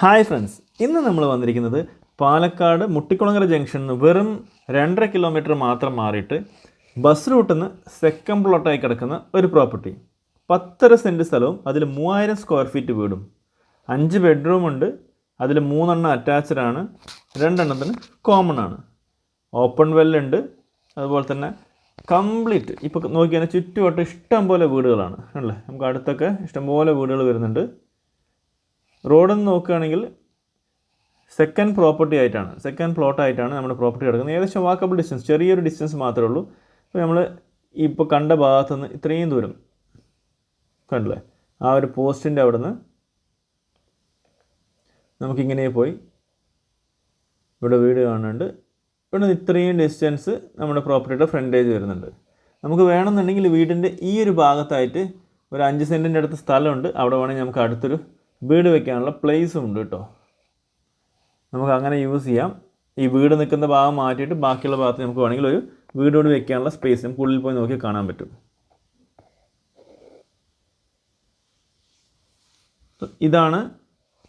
Hi friends ഇന്ന് നമ്മൾ വന്നിരിക്കുന്നത് പാലക്കാട് മുട്ടിക്കുളങ്ങര ജംഗ്ഷനിൽ നിന്ന് വെറും രണ്ടര കിലോമീറ്റർ മാത്രം മാറിയിട്ട് ബസ് റൂട്ടിൽ നിന്ന് സെക്കൻഡ് പ്ലോട്ടായി കിടക്കുന്ന ഒരു പ്രോപ്പർട്ടി പത്തര സെന്റ് സ്ഥലവും അതിൽ മൂവായിരം സ്ക്വയർ ഫീറ്റ് വീടും. അഞ്ച് ബെഡ്റൂം ഉണ്ട്. അതിൽ മൂന്നെണ്ണം അറ്റാച്ച്ഡ് ആണ്. രണ്ടെണ്ണത്തിന് കോമൺ ആണ്. ഓപ്പൺ വെല്ലുണ്ട് അതുപോലെ തന്നെ കംപ്ലീറ്റ് ഇപ്പോൾ നോക്കിയാൽ ചുറ്റുവട്ടം ഇഷ്ടം പോലെ വീടുകളാണ്. അല്ലേ? നമുക്ക് അടുത്തൊക്കെ ഇഷ്ടംപോലെ വീടുകൾ വരുന്നുണ്ട്. റോഡെന്ന് നോക്കുകയാണെങ്കിൽ സെക്കൻഡ് പ്രോപ്പർട്ടി ആയിട്ടാണ് സെക്കൻഡ് പ്ലോട്ടായിട്ടാണ് നമ്മുടെ പ്രോപ്പർട്ടി കിടക്കുന്നത്. ഏകദേശം വാക്കബിൾ ഡിസ്റ്റൻസ് ചെറിയൊരു ഡിസ്റ്റൻസ് മാത്രമേ ഉള്ളൂ. അപ്പോൾ നമ്മൾ ഇപ്പോൾ കണ്ട ഭാഗത്തുനിന്ന് ഇത്രയും ദൂരം കണ്ടില്ലേ? ആ ഒരു പോസ്റ്റിന്റെ അവിടെ നിന്ന് നമുക്കിങ്ങനെ പോയി. ഇവിടെ വീട് കാണുന്നുണ്ട്. ഇവിടെ നിന്ന് ഇത്രയും ഡിസ്റ്റൻസ് നമ്മുടെ പ്രോപ്പർട്ടിയുടെ ഫ്രണ്ടേജ് വരുന്നുണ്ട്. നമുക്ക് വേണമെന്നുണ്ടെങ്കിൽ വീടിന്റെ ഈ ഒരു ഭാഗത്തായിട്ട് ഒരു അഞ്ച് സെന്റിന്റെ അടുത്ത് സ്ഥലമുണ്ട്. അവിടെ വേണമെങ്കിൽ നമുക്ക് അടുത്തൊരു വീട് വെക്കാനുള്ള പ്ലേസും ഉണ്ട് കേട്ടോ നമുക്ക് അങ്ങനെ യൂസ് ചെയ്യാം. ഈ വീട് നിൽക്കുന്ന ഭാഗം മാറ്റിയിട്ട് ബാക്കിയുള്ള ഭാഗത്ത് നമുക്ക് വേണമെങ്കിൽ ഒരു വീടോട് വെക്കാനുള്ള സ്പേസ് നമുക്ക് ഉള്ളിൽ പോയി നോക്കി കാണാൻ പറ്റും. ഇതാണ്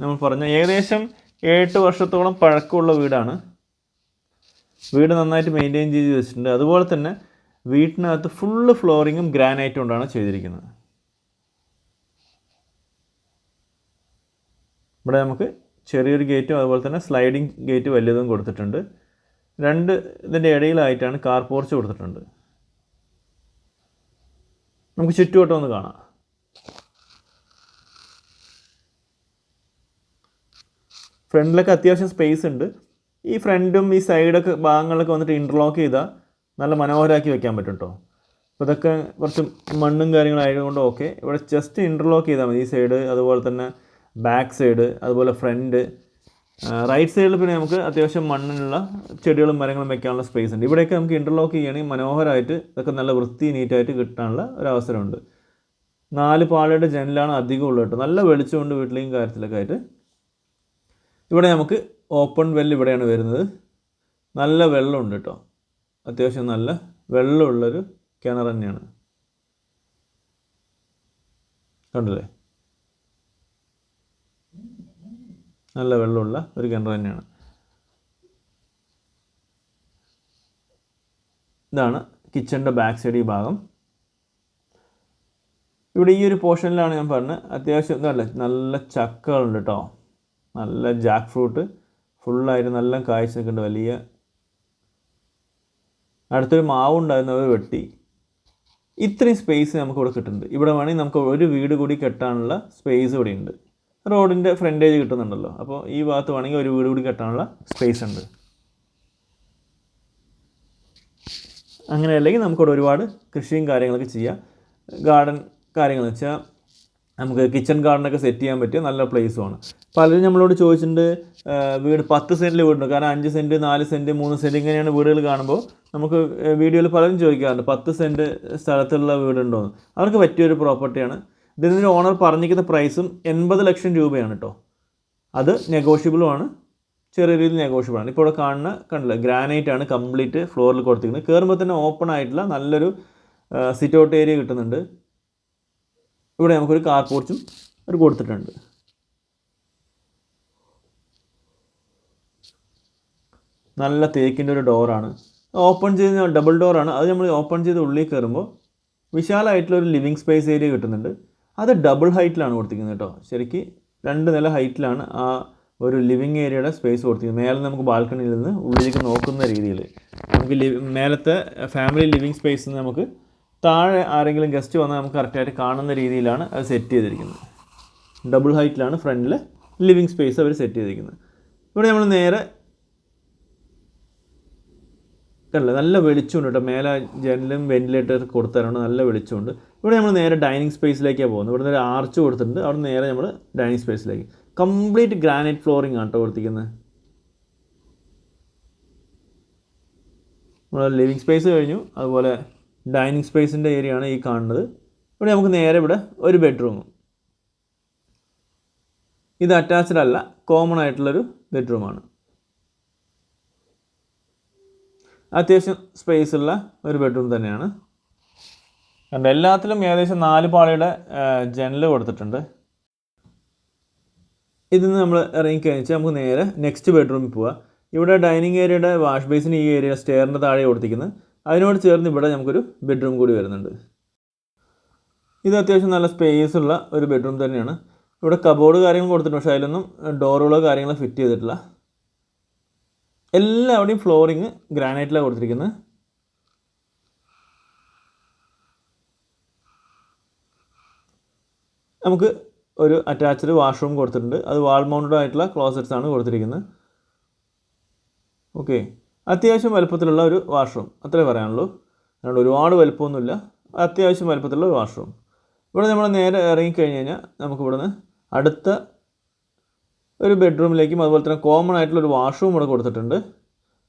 നമ്മൾ പറഞ്ഞ ഏകദേശം എട്ട് വർഷത്തോളം പഴക്കമുള്ള വീടാണ്. വീട് നന്നായിട്ട് മെയിന്റെയിൻ ചെയ്ത് വെച്ചിട്ടുണ്ട്. അതുപോലെ തന്നെ വീട്ടിനകത്ത് ഫുള്ള് ഫ്ലോറിങ്ങും ഗ്രാനൈറ്റ് കൊണ്ടാണ് ചെയ്തിരിക്കുന്നത്. ഇവിടെ നമുക്ക് ചെറിയൊരു ഗേറ്റും അതുപോലെ തന്നെ സ്ലൈഡിങ് ഗേറ്റ് വലിയതും കൊടുത്തിട്ടുണ്ട്. രണ്ട് ഇതിന്റെ ഇടയിലായിട്ടാണ് കാർ പോർച്ച് കൊടുത്തിട്ടുണ്ട്. നമുക്ക് ചുറ്റുവട്ടം ഒന്ന് കാണാം. ഫ്രണ്ടിലൊക്കെ അത്യാവശ്യം സ്പേസ് ഉണ്ട്. ഈ ഫ്രണ്ടും ഈ സൈഡൊക്കെ ഭാഗങ്ങളൊക്കെ വന്നിട്ട് ഇന്റർലോക്ക് ചെയ്താൽ നല്ല മനോഹരമാക്കി വെക്കാൻ പറ്റും കേട്ടോ അപ്പോൾ ഇതൊക്കെ കുറച്ച് മണ്ണും കാര്യങ്ങളായതുകൊണ്ട് ഓക്കെ ഇവിടെ ജസ്റ്റ് ഇന്റർലോക്ക് ചെയ്താൽ മതി ഈ സൈഡ് അതുപോലെ തന്നെ ബാക്ക് സൈഡ് അതുപോലെ ഫ്രണ്ട് റൈറ്റ് സൈഡിൽ പിന്നെ നമുക്ക് അത്യാവശ്യം മണ്ണിനുള്ള ചെടികളും മരങ്ങളും വെക്കാനുള്ള സ്പേസ് ഉണ്ട്. ഇവിടെയൊക്കെ നമുക്ക് ഇന്റർലോക്ക് ചെയ്യുകയാണെങ്കിൽ മനോഹരമായിട്ട് ഇതൊക്കെ നല്ല വൃത്തി നീറ്റായിട്ട് കിട്ടാനുള്ള ഒരു അവസരമുണ്ട്. നാല് പാളയുടെ ജനലാണ് അധികം ഉള്ളത് കേട്ടോ. നല്ല വെളിച്ചമുണ്ട് വീട്ടിലേക്കും കാര്യത്തിലൊക്കെ ആയിട്ട്. ഇവിടെ നമുക്ക് ഓപ്പൺ വെൽ ഇവിടെയാണ് വരുന്നത്. നല്ല വെള്ളമുണ്ട് കേട്ടോ. അത്യാവശ്യം നല്ല വെള്ളമുള്ളൊരു കിണർ തന്നെയാണ്. കണ്ടില്ലേ? നല്ല വെള്ളമുള്ള ഒരു കിണർ തന്നെയാണ്. ഇതാണ് കിച്ചണിന്റെ ബാക്ക് സൈഡ് ഈ ഭാഗം. ഇവിടെ ഈ ഒരു പോർഷനിലാണ് ഞാൻ പറഞ്ഞത്. അത്യാവശ്യം നല്ല നല്ല ചക്കകളുണ്ട് കേട്ടോ. നല്ല ജാക്ക് ഫ്രൂട്ട് ഫുള്ളായിട്ട് നല്ല കാഴ്ച നിൽക്കുന്നുണ്ട് വലിയ. അടുത്തൊരു മാവ് ഉണ്ടായിരുന്നു അത് വെട്ടി. ഇത്രയും സ്പേസ് നമുക്ക് ഇവിടെ കിട്ടുന്നുണ്ട്. ഇവിടെ വേണമെങ്കിൽ നമുക്ക് ഒരു വീട് കൂടി കെട്ടാനുള്ള സ്പേസ് ഇവിടെ ഉണ്ട്. റോഡിന്റെ ഫ്രണ്ടേജ് കിട്ടുന്നുണ്ടല്ലോ. അപ്പോൾ ഈ ഭാഗത്ത് വേണമെങ്കിൽ ഒരു വീട് കൂടി കെട്ടാനുള്ള സ്പേസ് ഉണ്ട്. അങ്ങനെ അല്ലെങ്കിൽ നമുക്കിവിടെ ഒരുപാട് കൃഷിയും കാര്യങ്ങളൊക്കെ ചെയ്യാം. ഗാർഡൻ കാര്യങ്ങൾ വെച്ചാൽ നമുക്ക് കിച്ചൺ ഗാർഡനൊക്കെ സെറ്റ് ചെയ്യാൻ പറ്റിയ നല്ല പ്ലേസുമാണ് പലരും നമ്മളോട് ചോദിച്ചിട്ടുണ്ട് വീട് പത്ത് സെന്റിൽ വീടുണ്ട്. കാരണം അഞ്ച് സെന്റ് നാല് സെന്റ് മൂന്ന് സെന്റ് ഇങ്ങനെയാണ് വീടുകൾ കാണുമ്പോൾ നമുക്ക് വീഡിയോയിൽ പലരും ചോദിക്കാറുണ്ട് പത്ത് സെന്റ് സ്ഥലത്തുള്ള വീടുണ്ടോ എന്ന് അവർക്ക് പറ്റിയൊരു പ്രോപ്പർട്ടിയാണ് ഇതിന് ഓണർ പറഞ്ഞിരിക്കുന്ന പ്രൈസും എൺപത് ലക്ഷം രൂപയാണ് കേട്ടോ അത് നെഗോഷ്യബിളുമാണ് ചെറിയ രീതിയിൽ നെഗോഷ്യബിളാണ് ഇപ്പോൾ ഇവിടെ കാണുന്ന കണ്ടില്ല ഗ്രാനൈറ്റ് ആണ് കംപ്ലീറ്റ് ഫ്ലോറിൽ കൊടുത്തിരിക്കുന്നത്. കയറുമ്പോൾ തന്നെ ഓപ്പൺ ആയിട്ടുള്ള നല്ലൊരു സിറ്റ് ഔട്ട് ഏരിയ കിട്ടുന്നുണ്ട്. ഇവിടെ നമുക്കൊരു കാർ പോർച്ചും ഒരു കൊടുത്തിട്ടുണ്ട്. നല്ല തേക്കിന്റെ ഒരു ഡോറാണ് ഓപ്പൺ ചെയ്ത് ഡബിൾ ഡോറാണ് അത് നമ്മൾ ഓപ്പൺ ചെയ്ത് ഉള്ളിൽ കയറുമ്പോൾ വിശാലമായിട്ടുള്ള ഒരു ലിവിങ് സ്പേസ് ഏരിയ കിട്ടുന്നുണ്ട്. അത് ഡബിൾ ഹൈറ്റിലാണ് കൊടുത്തിരിക്കുന്നത് കേട്ടോ. ശരിക്ക് രണ്ട് നില ഹൈറ്റിലാണ് ആ ഒരു ലിവിങ് ഏരിയയുടെ സ്പേസ് കൊടുത്തിരിക്കുന്നത്. മേലെ നമുക്ക് ബാൽക്കണിയിൽ നിന്ന് ഉള്ളിലേക്ക് നോക്കുന്ന രീതിയിൽ നമുക്ക് മേലത്തെ ഫാമിലി ലിവിങ് സ്പേസ് നമുക്ക് താഴെ ആരെങ്കിലും ഗസ്റ്റ് വന്നാൽ നമുക്ക് കറക്റ്റായിട്ട് കാണുന്ന രീതിയിലാണ് അത് സെറ്റ് ചെയ്തിരിക്കുന്നത്. ഡബിൾ ഹൈറ്റിലാണ് ഫ്രണ്ടിൽ ലിവിങ് സ്പേസ് അവർ സെറ്റ് ചെയ്തിരിക്കുന്നത്. ഇവിടെ നമ്മൾ നേരെ കണ്ടില്ല? നല്ല വെളിച്ചമുണ്ട് കേട്ടോ. മേലെ ജനലും വെന്റിലേറ്റർ കൊടുത്തരാണ് നല്ല വെളിച്ചമുണ്ട്. ഇവിടെ നമ്മൾ നേരെ ഡൈനിങ് സ്പേസിലേക്കാണ് പോകുന്നത്. ഇവിടെ ഒരു ആർച്ച് കൊടുത്തിട്ടുണ്ട്. അവിടെ നേരെ നമ്മൾ ഡൈനിങ് സ്പേസിലേക്ക് കംപ്ലീറ്റ് ഗ്രാനൈറ്റ് ഫ്ലോറിംഗ് ആണ് കേട്ടോ കൊടുത്തിരിക്കുന്നത്. നമ്മൾ ലിവിങ് സ്പേസ് കഴിഞ്ഞു. അതുപോലെ ഡൈനിങ് സ്പേസിന്റെ ഏരിയ ആണ് ഈ കാണുന്നത്. ഇവിടെ നമുക്ക് നേരെ ഇവിടെ ഒരു ബെഡ്റൂമും ഇത് അറ്റാച്ച്ഡ് അല്ല കോമൺ ആയിട്ടുള്ളൊരു ബെഡ്റൂമാണ് അത്യാവശ്യം സ്പേസ് ഉള്ള ഒരു ബെഡ്റൂം തന്നെയാണ്. കണ്ട എല്ലാത്തിലും ഏകദേശം നാല് പാളിയുടെ ജനൽ കൊടുത്തിട്ടുണ്ട്. ഇതിൽ നിന്ന് നമ്മൾ ഇറങ്ങിക്കഴിച്ചാൽ നമുക്ക് നേരെ നെക്സ്റ്റ് ബെഡ്റൂമിൽ പോവാം. ഇവിടെ ഡൈനിങ് ഏരിയയുടെ വാഷ് ബേസിന് ഈ ഏരിയ സ്റ്റെയറിന്റെ താഴെ കൊടുത്തിരിക്കുന്നത് അതിനോട് ചേർന്ന് ഇവിടെ നമുക്കൊരു ബെഡ്റൂം കൂടി വരുന്നുണ്ട്. ഇത് അത്യാവശ്യം നല്ല സ്പേസ് ഉള്ള ഒരു ബെഡ്റൂം തന്നെയാണ്. ഇവിടെ കബോർഡ് കാര്യങ്ങൾ കൊടുത്തിട്ടുണ്ട് പക്ഷേ അതിലൊന്നും ഡോറുകളോ കാര്യങ്ങളോ ഫിറ്റ് ചെയ്തിട്ടില്ല. എല്ലാവിടെയും ഫ്ലോറിങ് ഗ്രാനൈറ്റിലാണ് കൊടുത്തിരിക്കുന്നത്. നമുക്ക് ഒരു അറ്റാച്ച്ഡ് വാഷ്റൂം കൊടുത്തിട്ടുണ്ട്. അത് വാൾ മൗണ്ടഡ് ആയിട്ടുള്ള ക്ലോസറ്റ്സ് ആണ് കൊടുത്തിരിക്കുന്നത്. ഓക്കെ അത്യാവശ്യം വലുപ്പത്തിലുള്ള ഒരു വാഷ്റൂം അത്രേ പറയാനുള്ളൂ. അതുകൊണ്ട് ഒരുപാട് വലുപ്പമൊന്നുമില്ല. അത്യാവശ്യം വലുപ്പത്തിലുള്ള ഒരു വാഷ്റൂം ഇവിടെ നമ്മൾ നേരെ ഇറങ്ങിക്കഴിഞ്ഞ് കഴിഞ്ഞാൽ നമുക്ക് ഇവിടുന്ന് അടുത്ത ഒരു ബെഡ്റൂമിലേക്കും അതുപോലെ തന്നെ കോമൺ ആയിട്ടുള്ള ഒരു വാഷ്റൂം ഇവിടെ കൊടുത്തിട്ടുണ്ട്.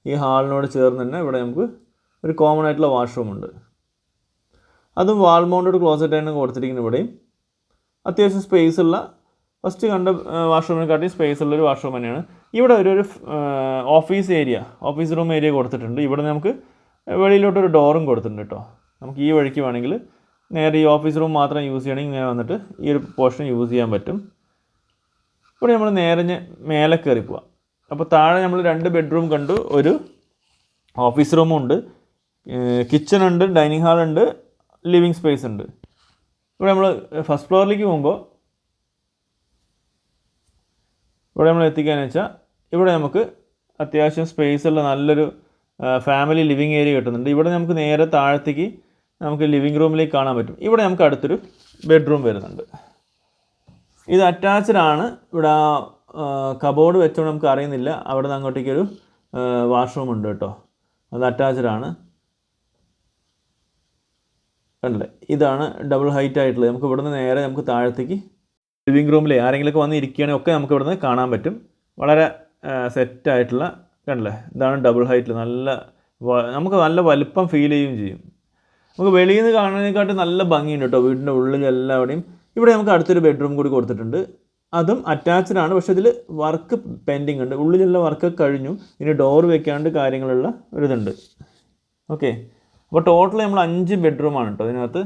ഈ ഹാളിനോട് ചേർന്ന് തന്നെ ഇവിടെ നമുക്ക് ഒരു കോമൺ ആയിട്ടുള്ള വാഷ്റൂം ഉണ്ട്. അതും വാൾ മൗണ്ടഡ് ക്ലോസറ്റ് ആണ് കൊടുത്തിരിക്കുന്നത് ഇവിടെയും. അത്യാവശ്യം സ്പേസ് ഉള്ള ഫസ്റ്റ് കണ്ട വാഷ്റൂമിനെക്കാട്ടി സ്പേസ് ഉള്ളൊരു വാഷ്റൂം തന്നെയാണ്. ഇവിടെ ഒരു ഒരു office area office room area കൊടുത്തിട്ടുണ്ട്. ഇവിടെ നമുക്ക് വെളിയിലോട്ടൊരു ഡോറും കൊടുത്തിട്ടുണ്ട് കേട്ടോ നമുക്ക് ഈ വഴിക്ക് വേണമെങ്കിൽ നേരെ ഈ ഓഫീസ് റൂം മാത്രം യൂസ് ചെയ്യണമെങ്കിൽ ഇങ്ങനെ വന്നിട്ട് ഈ ഒരു പോർഷൻ യൂസ് ചെയ്യാൻ പറ്റും. ഇവിടെ നമ്മൾ നേരെ മേലെ കയറി പോവാം. അപ്പോൾ താഴെ നമ്മൾ രണ്ട് ബെഡ്റൂം കണ്ടു ഒരു ഓഫീസ് റൂമും ഉണ്ട് കിച്ചൺ ഉണ്ട് ഡൈനിങ് ഹാൾ ഉണ്ട് ലിവിങ് സ്പേസ് ഉണ്ട്. ഇവിടെ നമ്മൾ ഫസ്റ്റ് ഫ്ലോറിലേക്ക് പോകുമ്പോൾ ഇവിടെ നമ്മൾ എത്തിക്കാന്ന് വെച്ചാൽ ഇവിടെ നമുക്ക് അത്യാവശ്യം സ്പേസ് ഉള്ള നല്ലൊരു ഫാമിലി ലിവിങ് ഏരിയ കിട്ടുന്നുണ്ട്. ഇവിടെ നമുക്ക് നേരെ താഴത്തേക്ക് നമുക്ക് ലിവിങ് റൂമിലേക്ക് കാണാൻ പറ്റും. ഇവിടെ നമുക്ക് അടുത്തൊരു ബെഡ്റൂം വരുന്നുണ്ട്. ഇത് അറ്റാച്ച്ഡ് ആണ്. ഇവിടെ കബോർഡ് വെച്ചോണ്ട് നമുക്ക് അറിയുന്നില്ല. അവിടെ നിന്ന് അങ്ങോട്ടേക്കൊരു വാഷ്റൂം ഉണ്ട് കേട്ടോ. അത് അറ്റാച്ച്ഡ് ആണ്. കണ്ടില്ലേ? ഇതാണ് ഡബിൾ ഹൈറ്റ് ആയിട്ടുള്ളത്. നമുക്ക് ഇവിടുന്ന് നേരെ നമുക്ക് താഴത്തേക്ക് ലിവിങ് റൂമിൽ ആരെങ്കിലുമൊക്കെ വന്ന് ഇരിക്കുകയാണെങ്കിൽ ഒക്കെ നമുക്ക് ഇവിടുന്ന് കാണാൻ പറ്റും. വളരെ സെറ്റായിട്ടുള്ള കണ്ടില്ലേ? ഇതാണ് ഡബിൾ ഹൈറ്റിൽ നല്ല നമുക്ക് നല്ല വലുപ്പം ഫീൽ ചെയ്യുകയും ചെയ്യും. നമുക്ക് വെളിയിൽ നിന്ന് കാണുന്നതിനെക്കാട്ടും നല്ല ഭംഗിയുണ്ട് കേട്ടോ വീടിന്റെ ഉള്ളിൽ എല്ലാവിടെയും. ഇവിടെ നമുക്ക് അടുത്തൊരു ബെഡ്റൂം കൂടി കൊടുത്തിട്ടുണ്ട്. അതും അറ്റാച്ച്ഡ് ആണ്. പക്ഷേ ഇതിൽ വർക്ക് പെൻഡിങ് ഉണ്ട്. ഉള്ളിലുള്ള വർക്ക് കഴിഞ്ഞു. ഇനി ഡോർ വെക്കാണ്ട് കാര്യങ്ങളുള്ള ഒരിതുണ്ട്. ഓക്കെ അപ്പോൾ ടോട്ടൽ നമ്മൾ അഞ്ച് ബെഡ്റൂമാണ് കേട്ടോ ഇതിനകത്ത്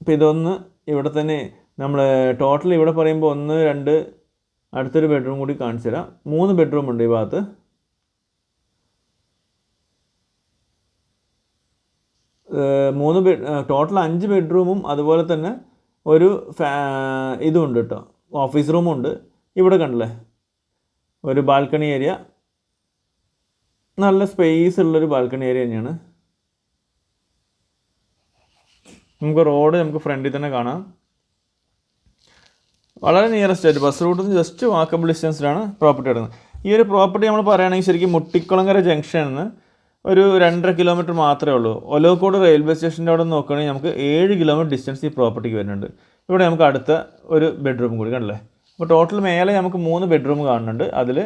ഇപ്പൊ ഇതൊന്ന് ഇവിടെ തന്നെ നമ്മൾ ടോട്ടൽ ഇവിടെ പറയുമ്പോൾ ഒന്ന് രണ്ട് അടുത്തൊരു ബെഡ്റൂം കൂടി കാണിച്ചു തരാം. മൂന്ന് ബെഡ്റൂം ഉണ്ട് ഈ ഭാഗത്ത്. മൂന്ന് ബെഡ് ടോട്ടൽ അഞ്ച് ബെഡ്റൂമും അതുപോലെ തന്നെ ഒരു ഇതും ഉണ്ട് കേട്ടോ ഓഫീസ് റൂമും ഉണ്ട്. ഇവിടെ കണ്ടില്ലേ? ഒരു ബാൽക്കണി ഏരിയ നല്ല സ്പേസ് ഉള്ളൊരു ബാൽക്കണി ഏരിയ തന്നെയാണ്. നമുക്ക് റോഡ് നമുക്ക് ഫ്രണ്ടിൽ തന്നെ കാണാം. വളരെ നിയറസ്റ്റ് ആയിട്ട് ബസ് റൂട്ടിൽ നിന്ന് ജസ്റ്റ് വാക്കബിൾ ഡിസ്റ്റൻസിലാണ് പ്രോപ്പർട്ടി കിടക്കുന്നത് ഈ ഒരു പ്രോപ്പർട്ടി നമ്മൾ പറയുകയാണെങ്കിൽ ശരിക്കും മുട്ടിക്കുളങ്ങര ജംഗ്ഷനിൽ ഒരു രണ്ടര കിലോമീറ്റർ മാത്രമേ ഉള്ളൂ. ഒലോക്കോട് റെയിൽവേ സ്റ്റേഷന്റെ അവിടെ നോക്കുകയാണെങ്കിൽ നമുക്ക് ഏഴ് കിലോമീറ്റർ ഡിസ്റ്റൻസ് ഈ പ്രോപ്പർട്ടിക്ക് വരുന്നുണ്ട്. ഇവിടെ നമുക്ക് അടുത്ത ഒരു ബെഡ്റൂം കൂടി കണ്ടല്ലേ? അപ്പോൾ ടോട്ടൽ മേലെ നമുക്ക് മൂന്ന് ബെഡ്റൂം കാണുന്നുണ്ട്. അതിൽ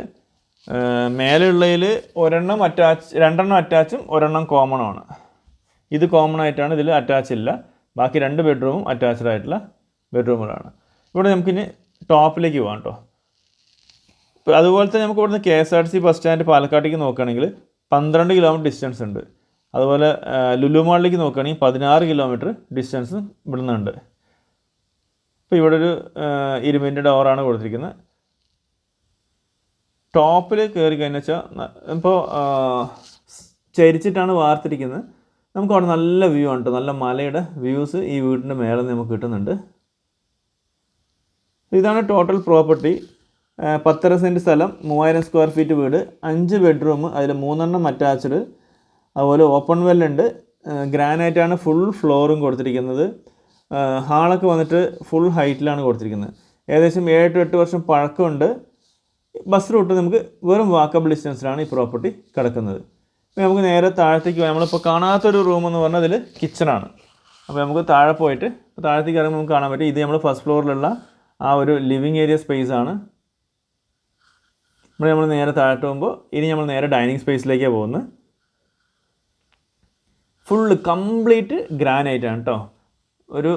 മേലെയുള്ളതിൽ ഒരെണ്ണം അറ്റാച്ച് രണ്ടെണ്ണം അറ്റാച്ചും ഒരെണ്ണം കോമൺ ആണ്. ഇത് കോമൺ ആയിട്ടാണ് ഇതിൽ അറ്റാച്ച് ഇല്ല. ബാക്കി രണ്ട് ബെഡ്റൂമും അറ്റാച്ച്ഡ് ആയിട്ടുള്ള ബെഡ്റൂമുകളാണ് ഇവിടെ നമുക്കിനി ടോപ്പിലേക്ക് പോകാം കേട്ടോ അതുപോലെ തന്നെ നമുക്ക് ഇവിടുന്ന് K S R T C bus stand പാലക്കാട്ടേക്ക് നോക്കുകയാണെങ്കിൽ പന്ത്രണ്ട് കിലോമീറ്റർ ഡിസ്റ്റൻസ് ഉണ്ട്. അതുപോലെ ലുലുമാളിലേക്ക് ലുലു മാളിലേക്ക് നോക്കുകയാണെങ്കിൽ പതിനാറ് കിലോമീറ്റർ ഡിസ്റ്റൻസ് ഇവിടുന്നുണ്ട് ഇപ്പോൾ ഇവിടെ ഒരു ഇരുമിന്റെ ഡോറാണ് കൊടുത്തിരിക്കുന്നത്. ടോപ്പിൽ കയറി കഴിഞ്ഞാൽ വെച്ചാൽ ഇപ്പോൾ ചരിച്ചിട്ടാണ് വാർത്തിരിക്കുന്നത്. നമുക്ക് അവിടെ നല്ല വ്യൂ ആണ് നല്ല മലയുടെ വ്യൂസ് ഈ വീടിന്റെ മേലെ നമുക്ക് കിട്ടുന്നുണ്ട്. ഇതാണ് ടോട്ടൽ പ്രോപ്പർട്ടി പത്തര സെന്റ് സ്ഥലം മൂവായിരം സ്ക്വയർ ഫീറ്റ് വീട് അഞ്ച് ബെഡ്റൂം അതിൽ മൂന്നെണ്ണം അറ്റാച്ച്ഡ് അതുപോലെ ഓപ്പൺ വെല്ലുണ്ട് ഗ്രാനൈറ്റാണ് ഫുൾ ഫ്ലോറും കൊടുത്തിരിക്കുന്നത്. ഹാളൊക്കെ വന്നിട്ട് ഫുൾ ഹൈറ്റിലാണ് കൊടുത്തിരിക്കുന്നത്. ഏകദേശം ഏഴ് ടു എട്ട് വർഷം പഴക്കമുണ്ട്. ബസ് റൂട്ട് നമുക്ക് വെറും വാക്കബിൾ ഡിസ്റ്റൻസിലാണ് ഈ പ്രോപ്പർട്ടി കിടക്കുന്നത്. ഇപ്പം നമുക്ക് നേരെ താഴത്തേക്ക് നമ്മളിപ്പോൾ കാണാത്തൊരു റൂം എന്ന് പറഞ്ഞാൽ അതിൽ കിച്ചണാണ് അപ്പോൾ നമുക്ക് താഴെ പോയിട്ട് താഴത്തേക്ക് ഇറങ്ങുമ്പോൾ നമുക്ക് കാണാൻ പറ്റും. ഇത് നമ്മൾ ഫസ്റ്റ് ഫ്ലോറിലുള്ള ആ ഒരു ലിവിങ് ഏരിയ സ്പേസ് ആണ്. ഇവിടെ നമ്മൾ നേരെ താഴത്ത് പോകുമ്പോൾ ഇനി നമ്മൾ നേരെ ഡൈനിങ് സ്പേസിലേക്കാണ് പോകുന്നത്. ഫുള്ള് കംപ്ലീറ്റ് ഗ്രാനൈറ്റ് ആണ് കേട്ടോ ഒരു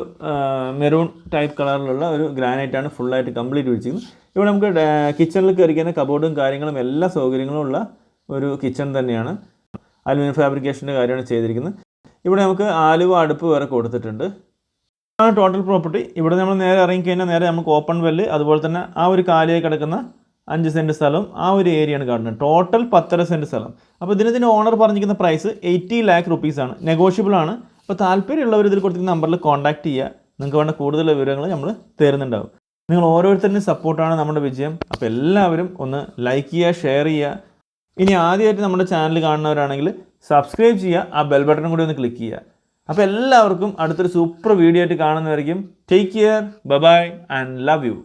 മെറൂൺ ടൈപ്പ് കളറിലുള്ള ഒരു ഗ്രാനൈറ്റ് ആണ് ഫുള്ളായിട്ട് കംപ്ലീറ്റ് വെച്ചിരിക്കുന്നത് ഇവിടെ നമുക്ക് കിച്ചണിൽ കയറിക്കുന്ന കബോർഡും കാര്യങ്ങളും എല്ലാ സൗകര്യങ്ങളും ഉള്ള ഒരു കിച്ചൺ തന്നെയാണ്. അലുമിനിയം ഫാബ്രിക്കേഷന്റെ കാര്യമാണ് ചെയ്തിരിക്കുന്നത്. ഇവിടെ നമുക്ക് ആലുവ അടുപ്പ് വേറെ കൊടുത്തിട്ടുണ്ട്. ആണ് ടോട്ടൽ പ്രോപ്പർട്ടി ഇവിടെ നമ്മൾ നേരെ ഇറങ്ങിക്കഴിഞ്ഞാൽ നേരെ നമുക്ക് ഓപ്പൺ വെല്ല് അതുപോലെ തന്നെ ആ ഒരു കാലിയായി കിടക്കുന്ന അഞ്ച് സെന്റ് സ്ഥലം ആ ഒരു ഏരിയയാണ് കാണുന്നത്. ടോട്ടൽ പത്തര സെന്റ് സ്ഥലം. അപ്പോൾ ഇതിന് ഇതിന്റെ ഓണർ പറഞ്ഞിരിക്കുന്ന പ്രൈസ് എയ്റ്റി ലാക്ക് റുപ്പീസാണ് നെഗോഷ്യബിൾ ആണ്. അപ്പോൾ താല്പര്യമുള്ളവർ ഇതിൽ കൊടുത്തിരിക്കുന്ന നമ്പറിൽ കോൺടാക്റ്റ് ചെയ്യുക. നിങ്ങൾക്ക് വേണ്ട കൂടുതൽ വിവരങ്ങൾ നമ്മൾ തരുന്നുണ്ടാവും. നിങ്ങൾ ഓരോരുത്തരുടെയും സപ്പോർട്ടാണ് നമ്മുടെ വിജയം. അപ്പോൾ എല്ലാവരും ഒന്ന് ലൈക്ക് ചെയ്യുക ഷെയർ ചെയ്യുക. ഇനി ആദ്യമായിട്ട് നമ്മുടെ ചാനൽ കാണുന്നവരാണെങ്കിൽ സബ്സ്ക്രൈബ് ചെയ്യുക ആ ബെൽ ബട്ടൺ കൂടി ഒന്ന് ക്ലിക്ക് ചെയ്യുക. അപ്പോൾ എല്ലാവർക്കും അടുത്തൊരു സൂപ്പർ വീഡിയോ ആയിട്ട് കാണുന്നവരായിരിക്കും take care bye and love you